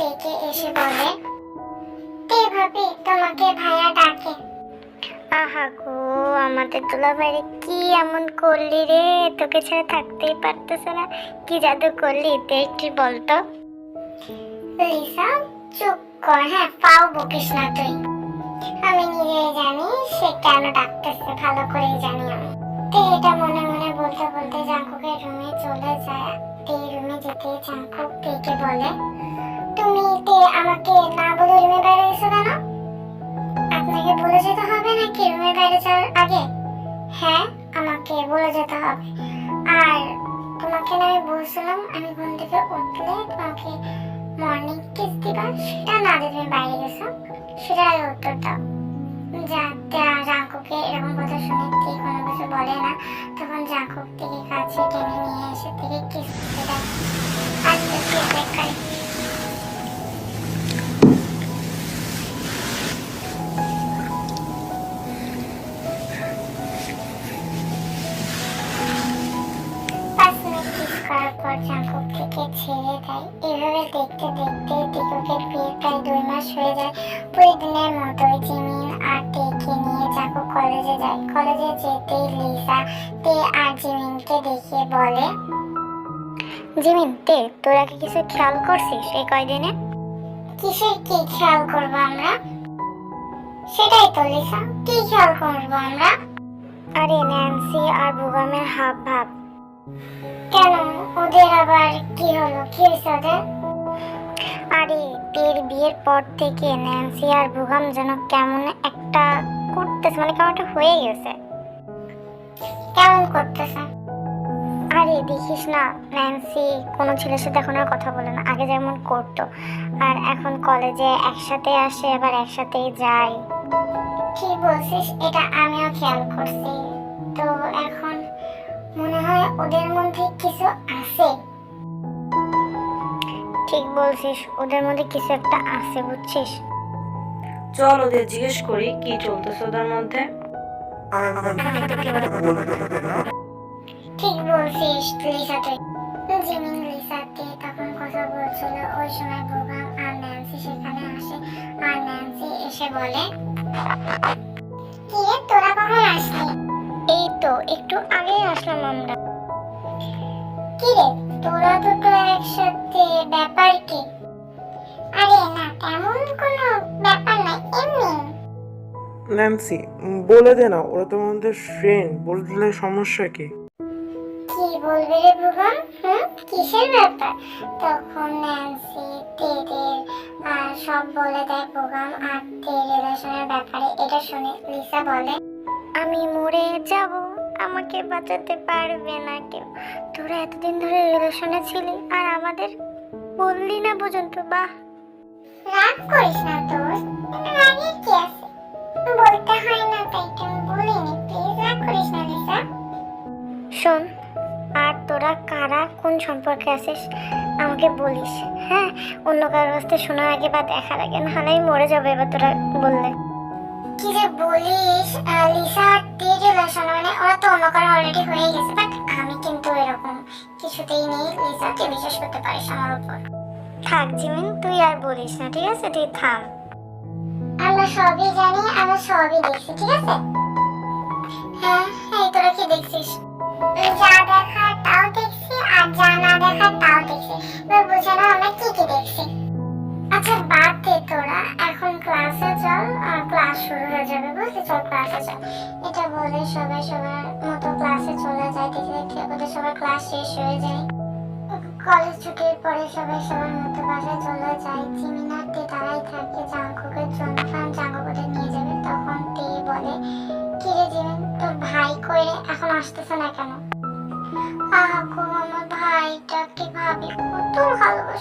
দিকে এসে বলে তে ভাবি তোমাকে ভাইয়া ডাকে? আহা গো, আমাদের বাইরে কি এমন করলি রে? তোকে ছাড়া থাকতেই পারতেছে না। কি জাদু করলি? তে একটু বলতো? লিসা চুপ কর হ্যাঁ পাও বকিস না তুই। আমি নিজেই জানি সে কেন ডাকতেছে, ভালো করেই জানি আমি। তে এটা মনে মনে বলতে বলতে জাঙ্কুকের রুমে চলে যায়। তে রুমে যেতে জাঙ্কুক তেকে বলে, তুমি তে আমাকে না বলে রুমে বাইরে এসো কেন? আপনাকে বলে যেতে হবে নাকি রুমের বাইরে যাওয়ার আগে? হ্যাঁ আমাকে বলে যেতে হবে। আর তোমাকে না আমি বলছিলাম, আমি ঘুম থেকে উঠলে তোমাকে মর্নিং কিস দিবা, সেটা না দিয়ে তুমি বাইরে গেছো সেটার উত্তর দাও। যা জাঙ্কুকে এরকম কথা শুনে তে কোনো কিছু বলে না, তখন জাঙ্কুক থেকে কাছে টেনে নিয়ে এসে থেকে কিস করে থেকে দেয়। দেখতে দেখতে দিকুকের বিয়ে প্রায় দুই মাস হয়ে যায়। প্রতিদিনের মতোই জিমিন কলেজে যায় কলেজে যেতেই লিসা তে আর জিমিনকে দেখিয়ে বলে, জিমিন, তে, তোরা কি কিছু খেয়াল করছিস এই কয়দিনে? কিসের কি খেয়াল করব আমরা? সেটাই তো, লিসা, কি খেয়াল করব আমরা? আরে, ন্যান্সি আর বুগামের হাব ভাব কেন? ওদের আবার কি হলো? কি হয়েছে ওদের? আরে, তের বিয়ের পর থেকে ন্যান্সি আর বুগাম যেন কেমন একটা করতেছে মানে একটা হয়ে গেছে। কেমন করতেছে? আরে দেখিস না ন্যান্সি কোনো ছেলের সাথে এখন আর কথা বলে না, আগে যেমন করতো, আর এখন কলেজে একসাথে আসে, আবার একসাথেই যায়। কি বলছিস? এটা আমিও খেয়াল করছি। তো এখন মনে হয় ওদের মধ্যে কিছু আছে। ঠিক বলছিস, ওদের মধ্যে কিছু একটা আছে, বুঝছিস? চল ওদের জিজ্ঞেস করি, কি চলতেছে ওদের মধ্যে? ঠিক বলছিস তুই জিমিন লিসাকে তখন কথা বলছিল, ওই সময় বুবাম আর ন্যান্সি সেখানে আসে, আর ন্যান্সি এসে বলে, কি তোরা কখন আসলি? এই তো, একটু আগেই আসলাম আমরা। কি রে, তোরা দুটো একসাথে, ব্যাপার কি? আরে না, তেমন কোনো ন্যান্সি বলে দে না ওরা তো আমাদের ফ্রেন্ড বলে দিলে সমস্যা কি? কি বলবে রে হুম কিসের ব্যাপার? তখন ন্যান্সি তেদের সব বলে দেয় আর রিলেশনের ব্যাপারে এটা শুনে লিসা বলে আমি মরে যাব আমাকে বাঁচাতে পারবে না কেউ। তোরা এতদিন ধরে রিলেশনে ছিলি আর আমাদের বললি না পর্যন্ত বাহ! রাগ করিস না রাগের কি আছে বলতে হয় না তাই তো বলিনি। প্লিজ রাগ করিস না লিসা। শোন আর তোরা কারা কোন সম্পর্কে আছিস আমাকে বলিস হ্যাঁ? অন্য কারোর কাছে শোনার আগে বা দেখার আগে না হলে আমি মরে যাব এবার তোরা বললে। কি যে বলিস লিসা তে রিলেশন মানে ওরা তো অন্য কারও অলরেডি হয়ে গেছে বাট আমি কিন্তু এরকম কিছুতেই নেই লিসাকে বিশ্বাস করতে পারিস আমার উপর। থাক জিমিন তুই আর বলিস না ঠিক আছে? তুই থাম আমরা সবই জানি আমরা সবই দেখছি, ঠিক আছে? হ্যাঁ তোরা কি দেখছিস? যা দেখার তাও দেখছি, আর যা না দেখার তাও দেখছি। এবার বুঝে না আমরা কি কি দেখছি? আচ্ছা বাদ দে তোরা, এখন ক্লাসে চল, আর ক্লাস শুরু হয়ে যাবে, বুঝলি? চল ক্লাসে চল। এটা বলে সবাই সবার মতো ক্লাসে চলে যায়, দেখে দেখে ওদের সবার ক্লাস শেষ হয়ে যায়। কলেজ ছুটির পরে সবাই সবার মতো বাসায় চলে যায় জিমিনার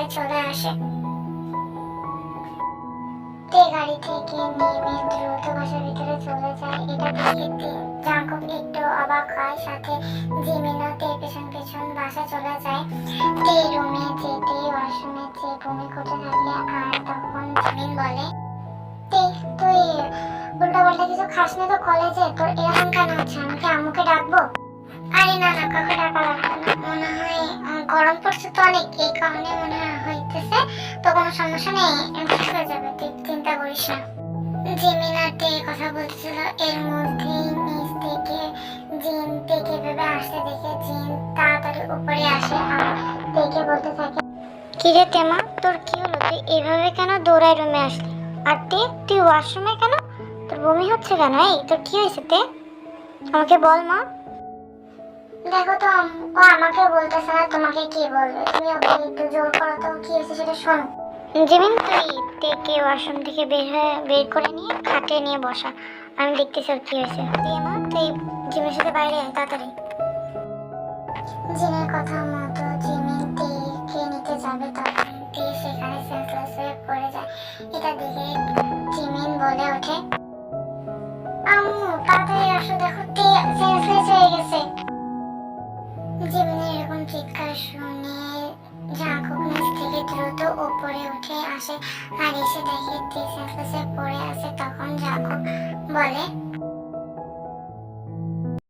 বাসায় চলে আসে। গাড়ি থেকে নেমে দ্রুত বাসার ভিতরে চলে যায়। এটা দেখে জাঙ্কুক একটু অবাক হয়। সাথে পেছন পেছন বাসা চলে যায়। তে রুমে যেতে, ওয়াশরুমে যে বমি করতে থাকে আর তখন জিমিন বলে তুই উল্টা পাল্টা কিছু খাস না তো কলেজে? তোর এরকম কেন হচ্ছে? আমি কি ডাকবো? আরে না না কাউকে ডাকা মনে হয় গরম পড়ছে তো অনেক, এই কারণে মনে হয় হইতেছে। তো কোনো সমস্যা নেই ঠিক হয়ে যাবে, তুই চিন্তা করিস না। জিমিনাতে কথা বলছিল এর মধ্যেই নিচ থেকে জিন থেকে ভেবে আসতে দেখে জিন তাড়াতাড়ি উপরে আসে, আর দেখে বলতে থাকে, কিরে তেমা, তোর কি হলো? তুই এভাবে কেন দৌড়াই রুমে আসলি? আর তে, তুই ওয়াশরুমে কেন? তোর বমি হচ্ছে কেন? এই, তোর কি হয়েছে তে? আমাকে বল মা। দেখো তো ও আমাকে বলতেছে না তোমাকে কি বলবে? তুমি ওকে একটু জোর করো তো কি হয়েছে সেটা শোনো। জিমিন তুই তেকে ওয়াশরুম থেকে বের হয়ে বের করে নিয়ে খাটে নিয়ে বসা। আমি দেখতেছি ওর কি হয়েছে। তুই মা তুই জিমের সাথে বাইরে আয় তাড়াতাড়ি। জিমের কথা জিমিনের এরকম চিৎকার শুনে জাঙ্কুক নিচ থেকে দ্রুত উপরে উঠে আসে আর এসে দেখে তে সেন্সলেসে পড়ে আছে, তখন জাঙ্কুক বলে